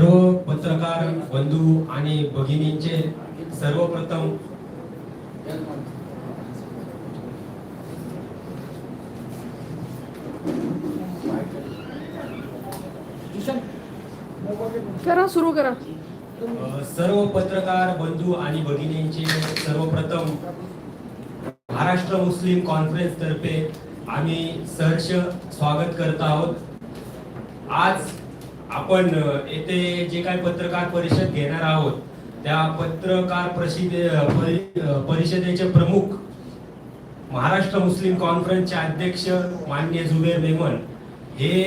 सर्व पत्रकार बंधू आणि भगिनींचे सर्वप्रथम करा सुरू करा. सर्व पत्रकार बंधू आणि भगिनींचे सर्वप्रथम महाराष्ट्र मुस्लिम कॉन्फरन्स तर्फे आम्ही सहर्ष स्वागत करत आहोत. आज आपण येथे जे काही पत्रकार परिषद घेणार आहोत त्या पत्रकार परिषदेचे प्रमुख महाराष्ट्र मुस्लिम कॉन्फरन्सचे अध्यक्ष मान्य जुबेर मेमन हे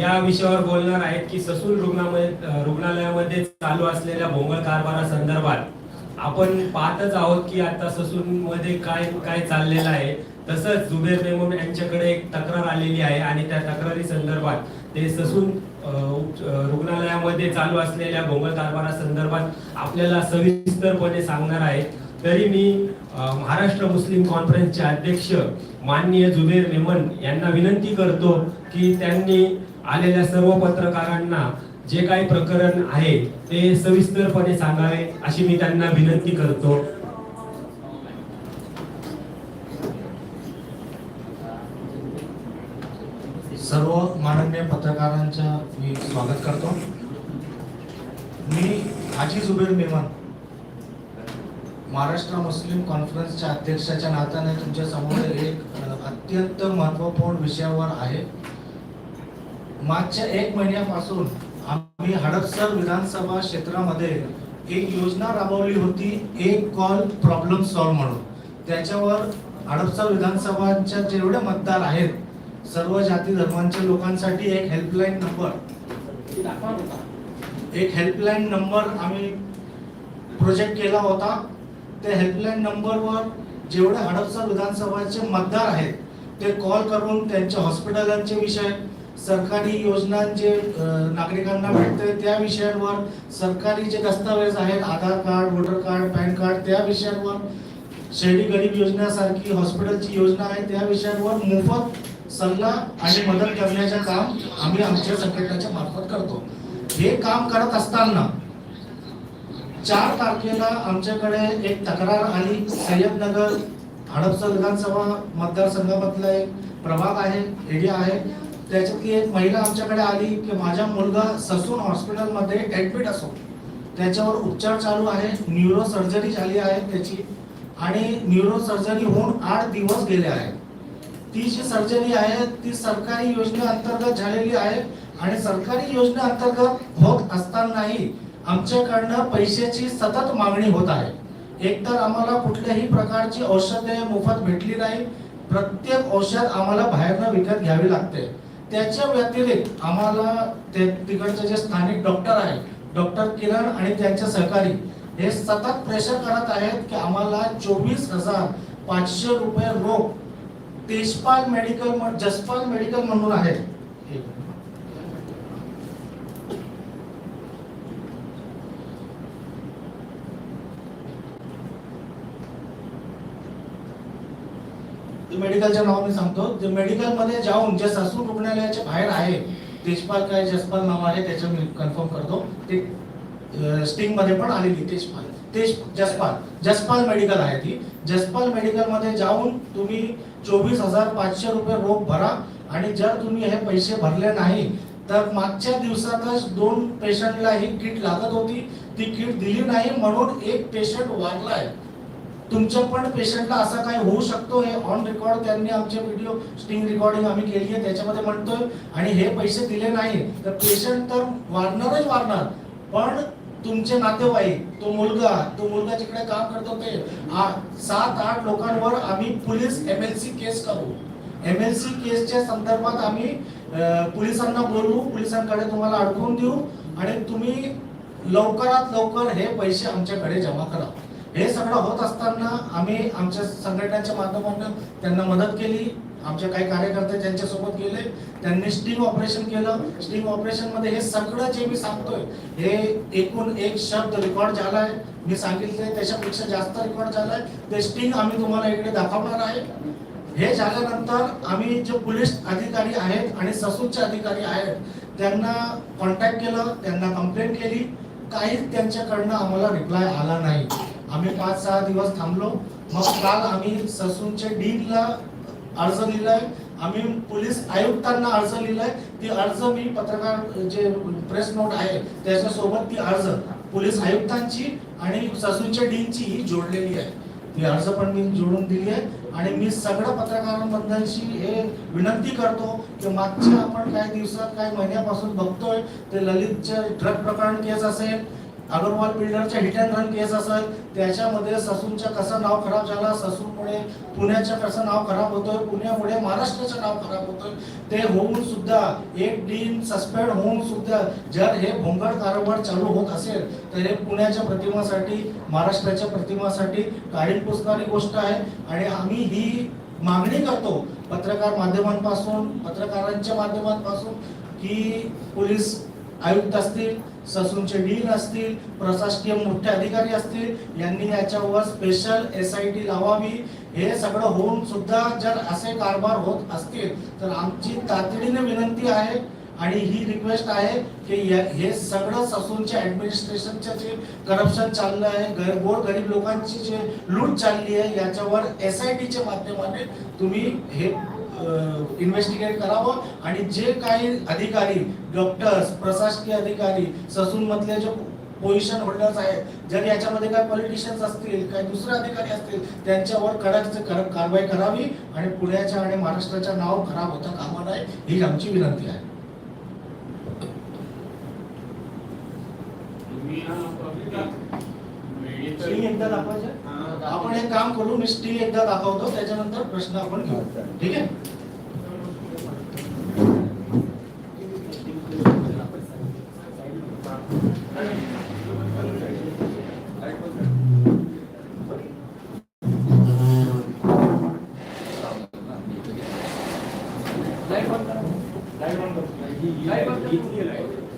या विषयावर बोलणार आहेत की ससून रुग्णामध्ये रुग्णालयामध्ये चालू असलेल्या भोंगळ कारभारा संदर्भात आपण पाहतच आहोत की आता ससून मध्ये काय काय चाललेलं आहे. तसंच जुबेर मेमन यांच्याकडे एक तक्रार आलेली आहे आणि त्या तक्रारी संदर्भात ते ससून रुग्णालयामध्ये चालू असलेल्या भोंगल कारभारा संदर्भात आपल्याला सविस्तरपणे सांगणार आहेत. तरी मी महाराष्ट्र मुस्लिम कॉन्फरन्सचे अध्यक्ष माननीय जुबेर मेमन यांना विनंती करतो की त्यांनी आलेल्या सर्व पत्रकारांना जे काही प्रकरण आहे ते सविस्तरपणे सांगावे अशी मी त्यांना विनंती करतो सर्व माननीय पत्रकारांचं मी स्वागत करतो. मी हाजी जुबेर मेमन महाराष्ट्र मुस्लिम कॉन्फरन्सच्या अध्यक्षाच्या नात्याने तुमच्यासमोर एक अत्यंत महत्त्वपूर्ण विषयावर आहे. मागच्या एक महिन्यापासून आम्ही हडपसर विधानसभा क्षेत्रामध्ये एक योजना राबवली होती एक कॉल प्रॉब्लेम सॉल्व म्हणून. त्याच्यावर हडपसर विधानसभाच्या जेवढे मतदार आहेत सर्व जाती धर्मांच्या लोकांसाठी एक हेल्पलाईन नंबर एक हेल्पलाईन नंबर आम्ही प्रोजेक्ट केला होता. त्या हेल्पलाईन नंबरवर जेवढे हडपसर विधानसभाचे मतदार आहेत ते कॉल करून त्यांच्या हॉस्पिटलांचे विषय सरकारी योजनांचे नागरिकांना भेटते त्या विषयांवर सरकारी जे दस्तावेज आहेत Aadhaar card voter card PAN card त्या विषयांवर शहरी गरीब योजनेसारखी हॉस्पिटलची योजना आहे त्या विषयांवर मोफत सल्ला आणि मदत करण्याचे काम आम्ही आमच्या संघटनेच्या मार्फत करतो. हे काम करत असताना चार तारखेला आमच्याकडे एक तक्रार आली. सय्यदनगर हडपसर विधानसभा मतदारसंघामधला एक प्रभाग आहे एरिया आहे. त्याच्यातली एक महिला आमच्याकडे आली की माझा मुलगा ससून हॉस्पिटलमध्ये ऍडमिट असो. त्याच्यावर उपचार चालू आहे न्यूरो सर्जरी झाली आहे त्याची. आणि न्यूरो सर्जरी होऊन आठ दिवस गेले आहेत. ती जी सर्जरी आहे ती सरकारी योजनेअंतर्गत झालेली आहे आणि सरकारी योजनेअंतर्गत होत असतानाही आमच्याकडनं पैशाची सतत मागणी होत आहे. एकतर आम्हाला कुठल्याही प्रकारची औषधे मोफत भेटली नाही. प्रत्येक औषध आम्हाला बाहेरनं विकत घ्यावी लागते. त्याच्या व्यतिरिक्त आम्हाला ते तिकडचे जे स्थानिक डॉक्टर आहेत डॉक्टर किरण आणि त्यांचे सहकारी हे सतत प्रेशर करत आहेत की आम्हाला चोवीस हजार पाचशे रुपये रोख तेजपाल मेडिकल जसपाल मेडिकल म्हणून आहे मेडिकलच्या नावाने सांगतो. जे मेडिकलमध्ये जाऊन जे ससून रुग्णालयाच्या बाहेर आहे तेजपाल काय जसपाल नाव आहे त्याचं मी कन्फर्म करतो. ते स्टिंगमध्ये पण आलेली तेजपाल. तेज जसपाल. जसपाल मेडिकल आहे ती. जसपाल मेडिकलमध्ये जाऊन तुम्ही चोवीस हजार पाचशे रुपये रोख भरा आणि जर तुम्ही हे पैसे भरले नाही तर मागच्या दिवसातच दोन पेशंटला ही किट लागत होती. ती किट दिली नाही म्हणून एक पेशंट वारलाय तुमच्या पण पेशंटला असं काही होऊ शकतो हे ऑन रेकॉर्ड त्यांनी आमचे व्हिडिओ स्टिंग रेकॉर्डिंग आम्ही केली आहे त्याच्यामध्ये म्हणतोय. आणि हे पैसे दिले नाही तर पेशंट तर वाढणारच वाढणार. पण तुमचे नातेवाईक तो मुलगा तो मुलगा जिकडे काम करतो ते सात आठ लोकांवर आम्ही पोलीस सी केस करू. सी केसच्या संदर्भात आम्ही पोलिसांना बोलवू पोलिसांकडे तुम्हाला अडकवून देऊ आणि तुम्ही लवकरात लवकर हे पैसे आमच्याकडे जमा करा. हे सगळं होत असताना आम्ही आमच्या संघटनेच्या माध्यमातून त्यांना मदत केली. आमचे काही कार्यकर्ते त्यांच्यासोबत गेले त्यांनी स्टिंग ऑपरेशन केलं. स्टिंग ऑपरेशनमध्ये हे सगळं जे मी सांगतोय हे एकूण एक शब्द रेकॉर्ड झालाय. मी सांगितले त्याच्यापेक्षा जास्त रेकॉर्ड झालाय. ते स्टिंग आम्ही तुम्हाला इकडे दाखवणार आहे. हे झाल्यानंतर आम्ही जे पोलीस अधिकारी आहेत आणि ससूनचे अधिकारी आहेत त्यांना कॉन्टॅक्ट केलं त्यांना कंप्लेंट केली. काहीच त्यांच्याकडनं आम्हाला रिप्लाय आला नाही. आम्ही पाच सहा दिवस थांबलो. मग काल आम्ही ससूनचे डीनला अर्ज लिहिलाय. आम्ही पोलीस आयुक्तांना अर्ज लिहिलाय. ती अर्ज मी पत्रकार जे प्रेस नोट आहे त्याच्यासोबत ती अर्ज पोलीस आयुक्तांची आणि ससूनच्या डीनची ही जोडलेली आहे. ती अर्ज पण मी जोडून दिली आहे. आणि मी सगळ्या पत्रकारांबद्दलची हे विनंती करतो की मागच्या आपण काही दिवसात काही महिन्यापासून बघतोय ते ललितचे ड्रग प्रकरण केस असेल अग्रवाल बिल्डरच्या हिट अँड रन केस असेल त्याच्यामध्ये ससूनचं कसं नाव खराब झालं ससूनमुळे पुण्याचं कसं नाव खराब होतं पुण्यामुळे महाराष्ट्राचं नाव खराब होतं ते होऊन सुद्धा एक डीन सस्पेंड होऊन सुद्धा जर हे भोंगड कारभार चालू होत असेल तर हे पुण्याच्या प्रतिमासाठी महाराष्ट्राच्या प्रतिमासाठी काळी पुसणारी गोष्ट आहे. आणि आम्ही ही मागणी करतो पत्रकार माध्यमांपासून पत्रकारांच्या माध्यमांपासून की पोलीस आयुक्त असतील ससूनचे डीन असतील प्रशासकीय मोठे अधिकारी असतील यांनी याच्यावर स्पेशल एस आय टी लावावी. हे सगळं होऊन सुद्धा जर असे कारभार होत असतील तर आमची तातडीने विनंती आहे आणि ही रिक्वेस्ट आहे की या- हे सगळं ससूनच्या ऍडमिनिस्ट्रेशनचं जे करप्शन चाललं आहे गर गोर गरीब लोकांची जे लूट चालली आहे याच्यावर एस आय टीच्या माध्यमाने तुम्ही हे इन्व्हेस्टिगेट करावं आणि जे काही अधिकारी डॉक्टर्स प्रशासकीय अधिकारी ससून मधले जे पोझिशन होल्डर्स आहेत जर याच्यामध्ये काही पॉलिटिशियन्स असतील काही दुसरे अधिकारी असतील त्यांच्यावर कडक कडक कारवाई करावी आणि पुण्याच्या आणि महाराष्ट्राच्या नाव खराब होता कामा नये ही आमची विनंती आहे. स्टिंग एकदा दाखवायचं? आपण एक काम करू मी स्टिंग एकदा दाखवतो त्याच्यानंतर प्रश्न आपण घेऊ. ठीक आहे? ライバルだライバルだライバルだ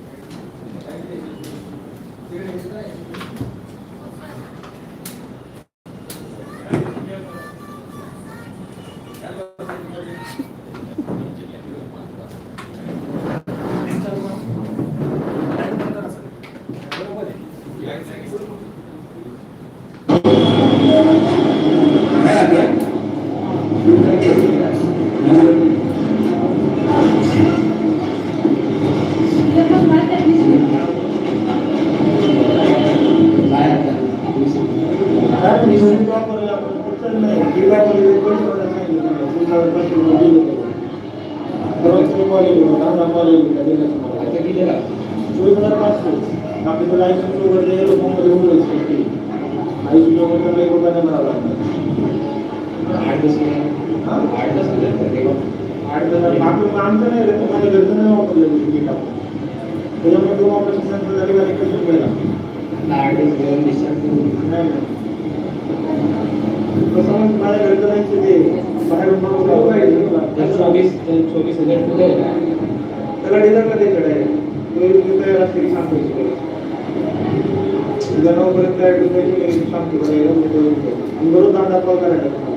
रे माझ्या घरचं नाही वापरलं मी तिकीट त्याच्यामुळे दोन ऑपरेशन सेंटर झाले का एकच रुपयाला नाही कसं मग माझ्या घरचं नाही ते बाहेरून मागवलं पाहिजे त्याला डिझाईनला द्यायचं डायरेक्ट तो तयार असते की सांगतो तुझ्या नऊपर्यंत ॲडमिट सांगतो बरोबर दादा कॉल करायचा तुम्हाला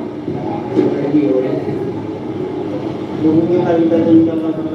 बघून घे काही त्याचा विचार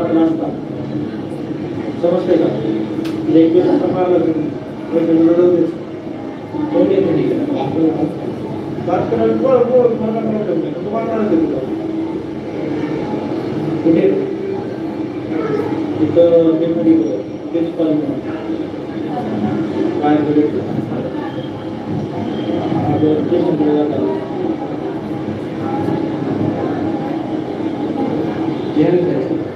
झाला तर तो वाटला असता समजते का एक पेशंट मारला तुम्ही पैसे दिले जाऊ दे. बात करायला बोल बोल मला काय problem नाही. तुम्हाला काय देतो का? कुठे इथं ते मध्ये गेलं. तेच पाहिजे मला. काय करायचं? आता स्टेशनकडे जाताना. जेवण करायचं. यांचं नाही का कोणी? दोनकडे गेलो.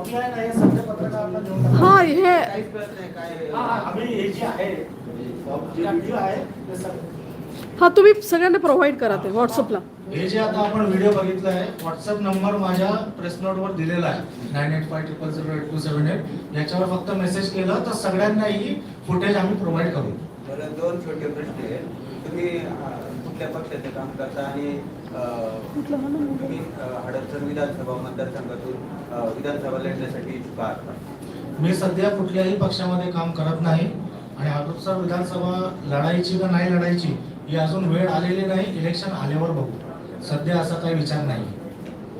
ते सगळं हा तुम्ही सगळ्यांना प्रोव्हाइड करा ते व्हॉट्सअपला हे जे आता आपण व्हिडिओ बघितला आहे व्हॉट्सअप नंबर माझ्या प्रेस नोटवर दिलेला आहे. Nine eight five triple zero eight two seven eight याच्यावर फक्त मेसेज केला तर सगळ्यांना ही फुटेज आम्ही प्रोव्हाइड करू. बरं दोन छोटे प्रश्न आहेत. तुम्ही कुठल्या पक्षाचं काम करता आणि तुम्ही हडपसर विधानसभा मतदारसंघातून विधानसभा लढण्यासाठी इच्छुक आहात? मी सध्या कुठल्याही पक्षामध्ये काम करत नाही आणि अमृतसर विधानसभा लढायची का नाही लढायची ही अजून वेळ आलेली नाही इलेक्शन आल्यावर बघू. सध्या असा काही विचार नाही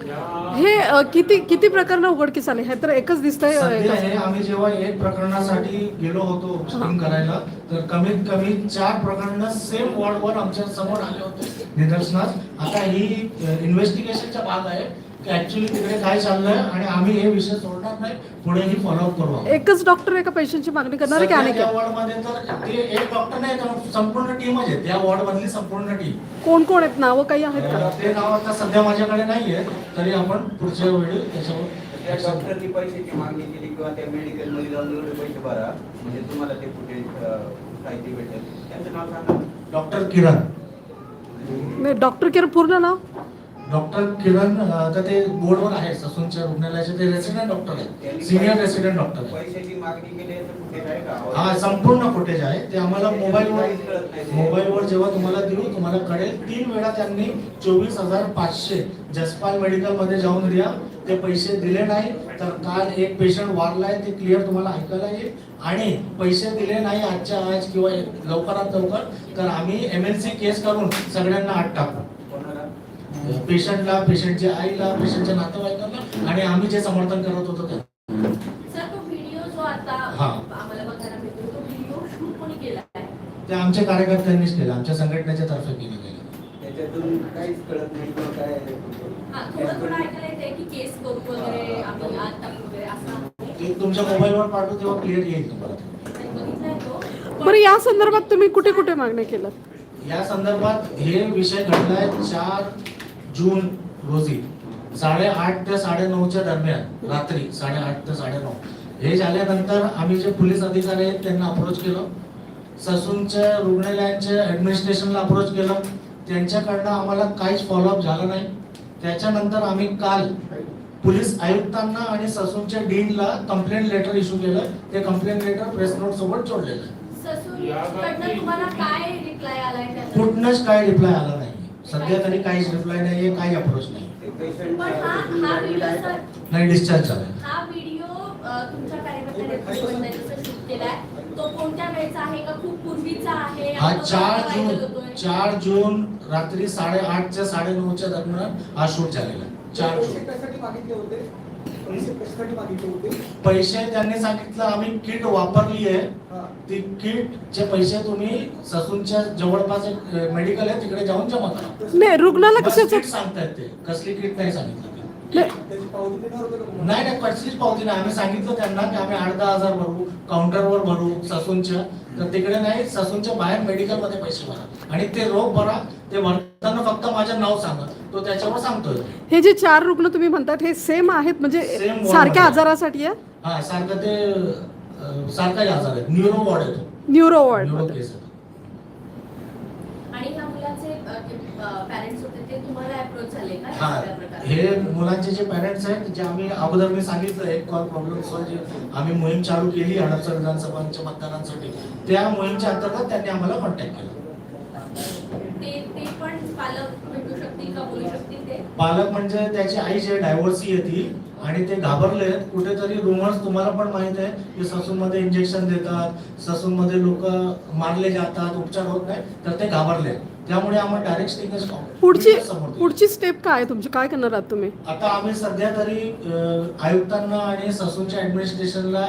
हे अ, किती किती प्रकरण उघडकीस आले? हे तर एकच दिसतंय अ, सध्या एकच. हे आम्ही जेव्हा एक प्रकरणासाठी गेलो होतो करायला तर कमीत कमी चार प्रकरण सेम वॉर्डवर आमच्यासमोर आले होते. निदर्शनास आता ही इन्व्हेस्टिगेशनचा भाग आहे. की ऍक्च्युली तिकडे काय चाललंय आणि आम्ही हे विषय सोडणार नाही पुढेही फॉलोअप करू. एकच डॉक्टर एका पेशंटची मागणी करणार आहे की अनेक? वॉर्डमध्ये तर ते एक डॉक्टर नाही तर संपूर्ण टीमच आहे त्या वॉर्ड मधली संपूर्ण टीम कोण कोण आहेत? नावं काही आहेत का? ते नाव आता सध्या माझ्याकडे नाहीये तरी आपण पुढच्या वेळी त्या त्याच्यावर डॉक्टरनी पैशाची मागणी केली किंवा त्या मेडिकलमध्ये जाऊन एवढे पैसे भरा म्हणजे तुम्हाला ते फुटेज माहिती भेटेल. त्यांचं नाव सांगा. डॉक्टर किरण. नाही डॉक्टर केअर पूर्ण नाव? डॉक्टर किरण तर ते बोर्डवर आहे ससूनच्या रुग्णालयाचे ते रेसिडेंट डॉक्टर आहेत. सिनियर रेसिडेंट डॉक्टर आहेत. हा संपूर्ण फुटेज आहे. ते आम्हाला मोबाईलवर मोबाईलवर जेव्हा तुम्हाला देऊ तुम्हाला कळेल तीन वेळा त्यांनी चोवीस हजार पाचशे जसपाल मेडिकलमध्ये जाऊन द्या ते पैसे दिले नाही तर काल एक पेशंट वारलाय ते क्लिअर तुम्हाला ऐकायला येईल. आणि पैसे दिले नाही आजच्या आज किंवा लवकरात लवकर तर आम्ही एमएलसी केस करून सगळ्यांना आत टाकू. पेशंटला पेशंटच्या आईला पेशंटच्या नातेवाईकांना आणि आम्ही जे समर्थन करत होतो ते. सर तो व्हिडिओ जो आता हा. आम्हाला बघायला मिळतो तो व्हिडिओ शूट कोणी केला आहे ते आमच्या कार्यकर्त्यांनीच केलं आमच्या संघटनेच्या तर्फे केलं गेलं. त्याच्यातून काहीच कळत नाही किंवा काय हा तुमच्या मोबाईलवर पाठवू तेव्हा क्लिअर येईल तुम्हाला. बरं या संदर्भात तुम्ही कुठे कुठे मागणी केलं या संदर्भात हे विषय घडलाय चार जून रोजी साडेआठ ते साडेनऊच्या दरम्यान रात्री साडेआठ ते साडेनऊ हे झाल्यानंतर आम्ही जे पोलीस अधिकारी आहेत त्यांना अप्रोच केलं. ससूनच्या रुग्णालयांच्या ऍडमिनिस्ट्रेशनला अप्रोच केलं. त्यांच्याकडनं आम्हाला काहीच फॉलोअप झालं नाही. त्याच्यानंतर आम्ही काल पोलीस आयुक्तांना आणि ससूनच्या डीनला कंप्लेंट लेटर इश्यू केलं. ते कंप्लेंट लेटर प्रेस नोट सोबत जोडलेलं कुठनंच काय रिप्लाय आला नाही. सध्या तरी काहीच रिप्लाय नाही काही अप्रोच नाही ते पेशंट पण हा हा व्हिडिओ सर नाही डिस्चार्ज झालाय हा व्हिडिओ तुमच्या कार्यकर्त्याने जसं शूट केलाय. तो कोणत्या वेळचा आहे का? खूप पूर्वीचा आहे. हा चार जून होतोय. चार जून रात्री साडेआठच्या साडेनऊच्या दरम्यान हा शूट झालेला आहे. चार जून. कशासाठी मागितले होते. पैसे त्यांनी सांगितलं आम्ही किट वापरली आहे. ती किटचे पैसे तुम्ही ससूनच्या जवळपास एक मेडिकल आहे तिकडे जाऊन जमा करा. नाही रुग्णाला किट सांगतायत ते. कसली किट नाही सांगितलं. नाही? नाही नाही कसलीच पावती नाही. आम्ही सांगितलं त्यांना की आम्ही आठ दहा हजार भरू काउंटरवर भरू ससूनच्या तर तिकडे नाही ससूनच्या बाहेर मेडिकलमध्ये पैसे भरा. आणि ते रोग भरा ते भरताना फक्त माझं नाव सांगा. तो त्याच्यावर सांगतोय. हे जे चार रुग्ण तुम्ही म्हणतात हे सेम आहेत म्हणजे Same सारख्या. आजारासाठी आहे? हा सारखं ते अं, सारखाच आजार आहे न्यूरो वॉर्ड आहे तो. न्यूरो वॉर्ड न्यूरो केस आहे आणि ह्या मुलाचे अ, जे पॅरेंट्स होते ते तुम्हाला अप्रोच झाले का? हा या सगळ्या प्रकारे? हे मुलांचे जे पॅरेंट्स आहेत जे आम्ही अगोदर मी सांगितलं एक कॉल प्रॉब्लेम सॉल्व जे आम्ही मोहीम चालू केली हडपसर विधानसभांच्या मतदानांसाठी. त्या मोहीमच्या अंतर्गत त्यांनी आम्हाला कॉन्टॅक्ट केला. ते पालक म्हणजे त्याची आई जे डायव्हर्सी आहे ती आणि ते घाबरले कुठेतरी रुमर्स तुम्हाला पण माहीत आहे की ससूनमध्ये इंजेक्शन देतात ससूनमध्ये लोक मारले जातात उपचार होत नाही तर ते घाबरले त्यामुळे आम्हाला डायरेक्ट स्टिंगर्स पुढची पुढची स्टेप काय आहे तुमची? काय करणार आहात तुम्ही? आता आम्ही सध्या तरी आयुक्तांना आणि ससूनच्या ऍडमिनिस्ट्रेशनला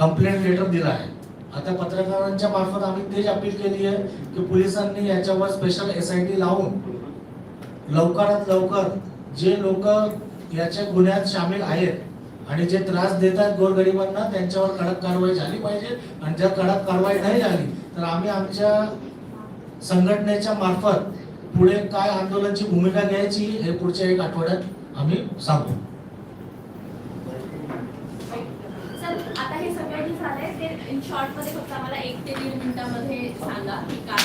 कंप्लेंट लेटर दिला आहे. आता पत्रकारांच्या मार्फत आम्ही तेच अपील केली आहे की पोलिसांनी याच्यावर स्पेशल एस आय टी लावून लवकरात लवकर जे लोक याच्या गुन्ह्यात सामील आहेत आणि जे त्रास देतात गोरगरिबांना त्यांच्यावर कडक कारवाई झाली पाहिजे. आणि जर कडक कारवाई नाही झाली तर आम्ही आमच्या संघटनेच्या मार्फत पुढे काय आंदोलनाची भूमिका घ्यायची हे पुढच्या एक आठवड्यात आम्ही सांगू सर आता हे सगळं जे झालंय ते इन शॉर्टमध्ये फक्त आम्हाला एक ते दीड मिनिटामध्ये सांगा की काय